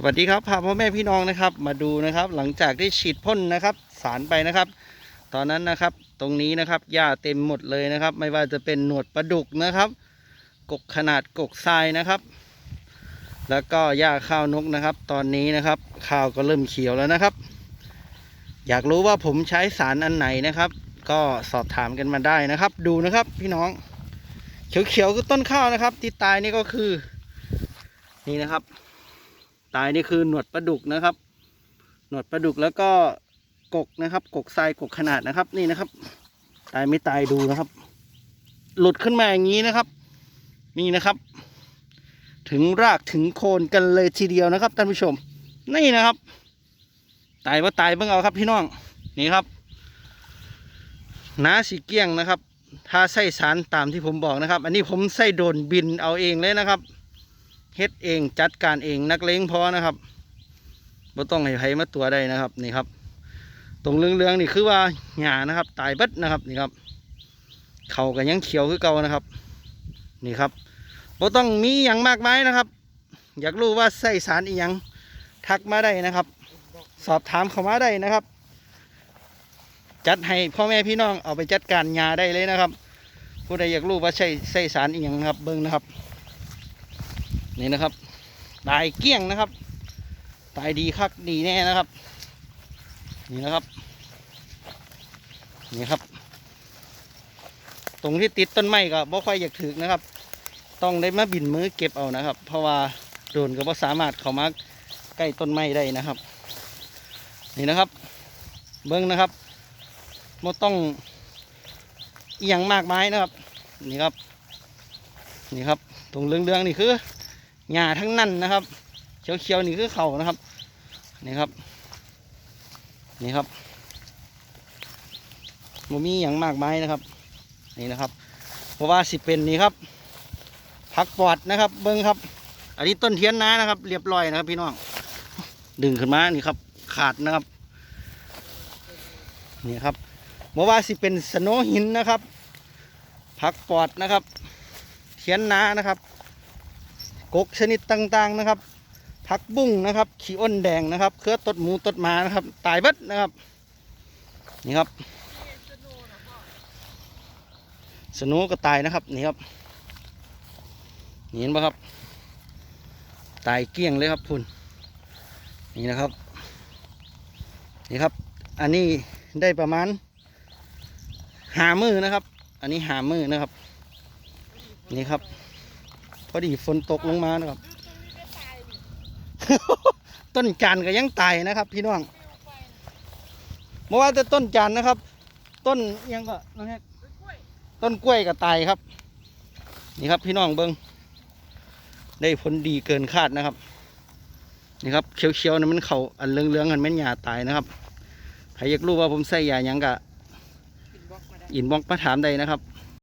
สวัสดีครับพาพ่อแม่พี่น้องนะครับ มาดูนะครับ หลังจากที่ฉีดพ่นนะครับ สารไปนะครับ ตอนนั้นนะครับ ตรงนี้นะครับหญ้าเต็มหมดเลยนะครับ ไม่ว่าจะเป็นหนวดปลาดุกนะครับ กกขนาดกกทรายนะครับ แล้วก็หญ้าข้าวนกนะครับ ตอนนี้นะครับ ข้าวก็เริ่มเขียวแล้วนะครับ อยากรู้ว่าผมใช้สารอันไหนนะครับ ก็สอบถามกันมาได้นะครับ ดูนะครับพี่น้อง เขียวๆคือต้นข้าวนะครับ ที่ตายนี่ก็คือ นี่นะครับ ตายนี่คือหนวดปลาดุกนะครับ หนวดปลาดุกแล้วก็กกนะครับ กกทรายกกขนาดนะครับ นี่นะครับ ตายไม่ตายดูนะครับ หลุดขึ้นมาอย่างนี้นะครับ นี่นะครับ ถึงรากถึงโคนกันเลยทีเดียวนะครับท่านผู้ชม นี่นะครับ ตายว่าตายเบิ่งเอาครับพี่น้องนี่ครับน้าสีเกี้ยงนะครับ ถ้าใส่สารตามที่ผมบอกนะครับ อันนี้ผมใส่โดนบินเอาเองเลยนะครับ เฮ็ดเองจัดการเองนักเลงพอนะครับบ่ต้องให้ไผมาตัวได้นะครับนี่ครับ ตรงเรื่องๆนี่คือว่าหญ้านะครับ ตายเบิดนะครับนี่ครับเขาก็ยังเขียวคือเก่านะครับ นี่ครับบ่ต้องมีอย่างมากมายนะครับ อยากรู้ว่าใส่สารอีหยังทักมาได้นะครับ สอบถามเขามาได้นะครับ จัดให้พ่อแม่พี่น้องเอาไปจัดการหญ้าได้เลยนะครับผู้ใดอยากรู้ว่าใช่ใส่สารอีหยังครับเบิ่งนะครับ นี่นะครับ ตายเกี้ยงนะครับ ตายดีคักดีแน่นะครับ นี่นะครับ นี่ครับ ตรงที่ติดต้นไม้ก็บ่ค่อยอยากถึกนะครับ ต้องได้มาบินมือเก็บเอานะครับ เพราะว่าโดนก็บ่สามารถเข้ามาใกล้ต้นไม้ได้นะครับ นี่นะครับ เบิ้งนะครับบ่ต้องเอหย่างมากไมายนะครับ นี่ครับ นี่ครับ ตรงเรื่องๆนี่คือ หญ้าทั้งนั้นนะครับ เขียวๆนี่คือเขานะครับนี่ครับนี่ครับมมีอย่างมากมายนะครับ นี่นะครับ เพราะว่าสิเป็นนี่ครับผักปอดนะครับ เบิ้งครับ อันนี้ต้นเทียนนานะครับ เรียบร้อยนะครับ พี่น้องดึงขึ้นมานี่ครับ ขาดนะครับ นี่ครับเพราะว่าสิเป็นสโนหินนะครับผักปอดนะครับ เทียนนานะครับ กกชนิดต่างๆนะครับ ผักบุ้งนะครับ ขี้อ้นแดงนะครับ เครือตดหมูตดหมานะครับ ตายเบัดนะครับ นี่ครับ สนูก็ตายนะครับ นี่ครับ เห็นปะครับ ตายเกลี้ยงเลยครับคุณนี่นะครับ นี่ครับ อันนี้ได้ประมาณหามือนะครับ อันนี้หามือนะครับ นี่ครับ พอดีฝนตกลงมานะครับ ต้นจานก็ยังตายนะครับ พี่น้องเมื่อว่าแต่ต้นจานนะครับ ต้นยังก็น้องแฮกต้นกล้วยก็ตายครับ นี่ครับพี่น้องเบิงได้ผลดีเกินคาดนะครับ นี่ครับเขียวๆนะมันเขาอันเหลืองๆกันแม่นหยาตายนะครับใครอยากรู้ว่าผมใส่ยาหยังกะอินบอกมาถามได้นะครับ